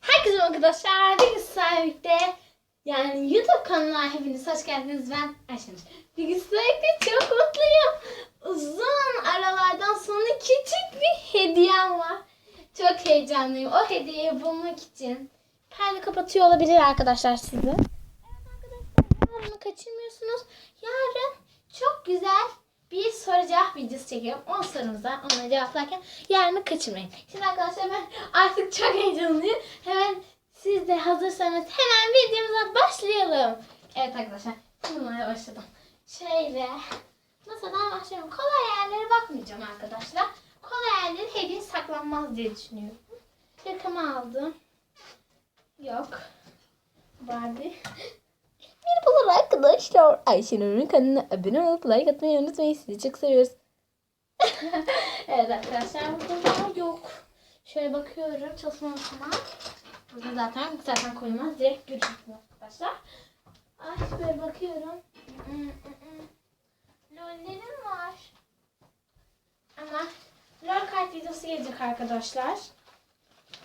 Herkese arkadaşlar. Birlikte yani YouTube kanalına hepiniz hoş geldiniz. Ben Ayşenur. Birlikte çok mutluyum. Uzun aralardan sonra küçük bir hediyem var. Çok heyecanlıyım. O hediyeyi bulmak için perde kapatıyor olabilir arkadaşlar sizi. Evet arkadaşlar yarını kaçırmıyorsunuz. Yarın çok güzel bir soru cevap videosu çekiyorum. 10 sorumuz var. Onları cevaplarken yarını kaçırmayın. Şimdi arkadaşlar ben artık çok heyecanlıyım. Hemen siz de hazırsanız hemen videomuza başlayalım. Evet arkadaşlar sunumlara başladım. Şöyle masadan başlıyorum. Kolay yerlere bakmayacağım arkadaşlar. Kolay yerleri hediye saklanmaz diye düşünüyorum. Yakama aldım. Yok. Barbie. Merhabalar arkadaşlar. Ayşenur'un kanalına abone olup like atmayı unutmayın. Sizi çok seviyoruz. evet arkadaşlar burada yok. Şöyle bakıyorum çalışma masama. Burada zaten zaten koymaz. Direkt görüyorsunuz arkadaşlar. Ay böyle bakıyorum. Hmm, hmm, hmm. Lollerim var. Ama lol kart videosu gelecek arkadaşlar.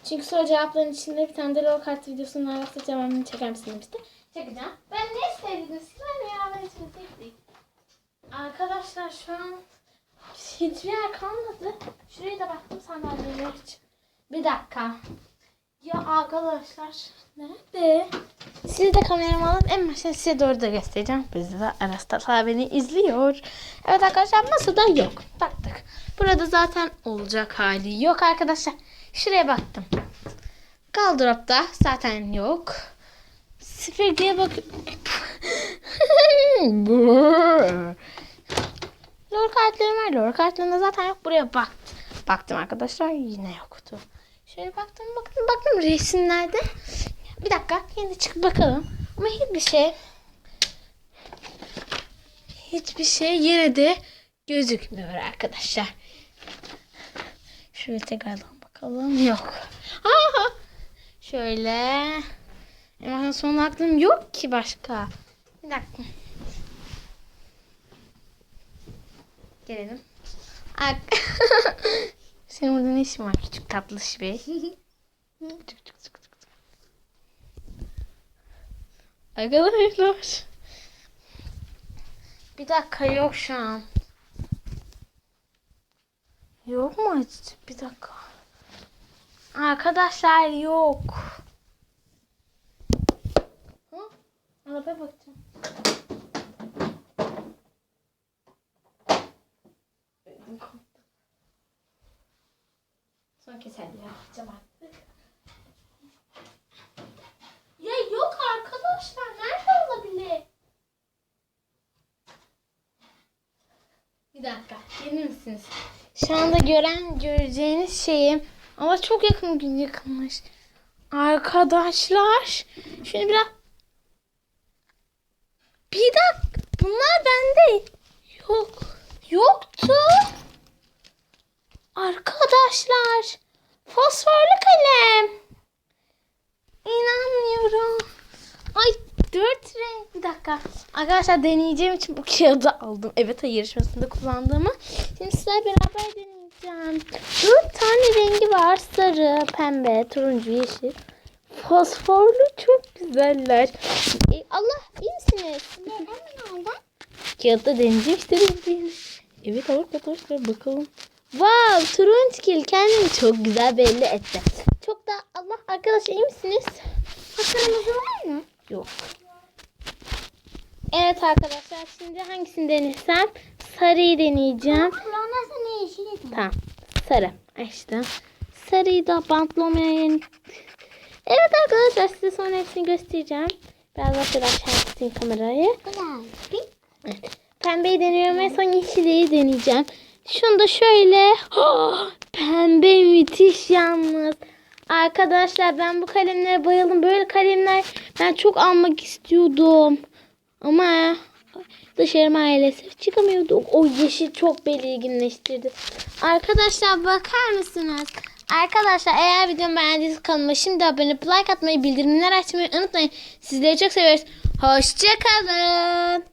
Çünkü soru cevapların içinde bir tane de lol kart videosunun arası cevabını çeker misin demişti. Çekeceğim. Ben ne sevdim? Sizlerle beraber çektik. Arkadaşlar şu an hiçbir yer kalmadı. Şuraya da baktım sandalyeler için. Bir dakika. Ya arkadaşlar nerede? Siz de kameramı alıp en başta size doğru da göstereceğim. Biz de Aras beni izliyor. Evet arkadaşlar masada yok. Baktık. Burada zaten olacak hali yok arkadaşlar. Şuraya baktım. Galdrop'ta zaten yok. Süpürgeye bak. Lor kartlarım var. Lor kartlarında zaten yok. Buraya baktım. Baktım arkadaşlar yine yoktu. Şöyle baktım baktım baktım resimlerde. Bir dakika yine çıkıp bakalım. Ama hiçbir şey hiçbir şey yine de gözükmüyor arkadaşlar. Şöyle tekrardan bakalım. Yok. Aha! Şöyle. Ama son aklım yok ki başka. Bir dakika. Gelelim. Ak. Senin burada ne işin var küçük tatlış bir? Çık, çık, çık, çık, çık. Arkadaşlar. Bir dakika yok şu an. Yok mu? Bir dakika. Arkadaşlar yok. Arabaya bakacağım. Son kez hadi yapacağım artık. Ya yok arkadaşlar. Nerede olabilir? Bir dakika. Gelir misiniz? Şu anda gören göreceğiniz şeyim ama çok yakın gün yakınmış. Arkadaşlar şunu biraz bir dakika bunlar bende yok yoktu. Arkadaşlar fosforlu kalem. İnanmıyorum. Ay dört renk bir dakika. Arkadaşlar deneyeceğim için bu kağıdı aldım. Evet yarışmasında kullandığımı. Şimdi sizlerle beraber deneyeceğim. Dört tane rengi var. Sarı, pembe, turuncu, yeşil. Fosforlu çok güzeller. E, Allah iyi misiniz? Kağıtta deneyeceğim işte deneyeceğim. Evet arkadaşlar bakalım. Wow turunçgil kendini çok güzel belli etti. Çok da Allah arkadaşlar iyi misiniz? Kırmızı var mı? Yok. Evet arkadaşlar şimdi hangisini denesem? Sarıyı deneyeceğim. Kullanmazsa yeşil Tamam. Sarı. Açtım. Sarıyı da bantlamaya Evet arkadaşlar size sonra hepsini göstereceğim. Biraz daha aşağı kamerayı. Evet. Pembeyi deniyorum ve son yeşiliyi deneyeceğim. Şunu da şöyle. Oh, pembe müthiş yalnız. Arkadaşlar ben bu kalemlere bayıldım. Böyle kalemler ben çok almak istiyordum. Ama dışarı maalesef çıkamıyorduk. O yeşil çok belirginleştirdi. Arkadaşlar bakar mısınız? Arkadaşlar eğer videomu beğendiyseniz kanalıma şimdi abone olup like atmayı, bildirimleri açmayı unutmayın. Sizleri çok seviyoruz. Hoşçakalın.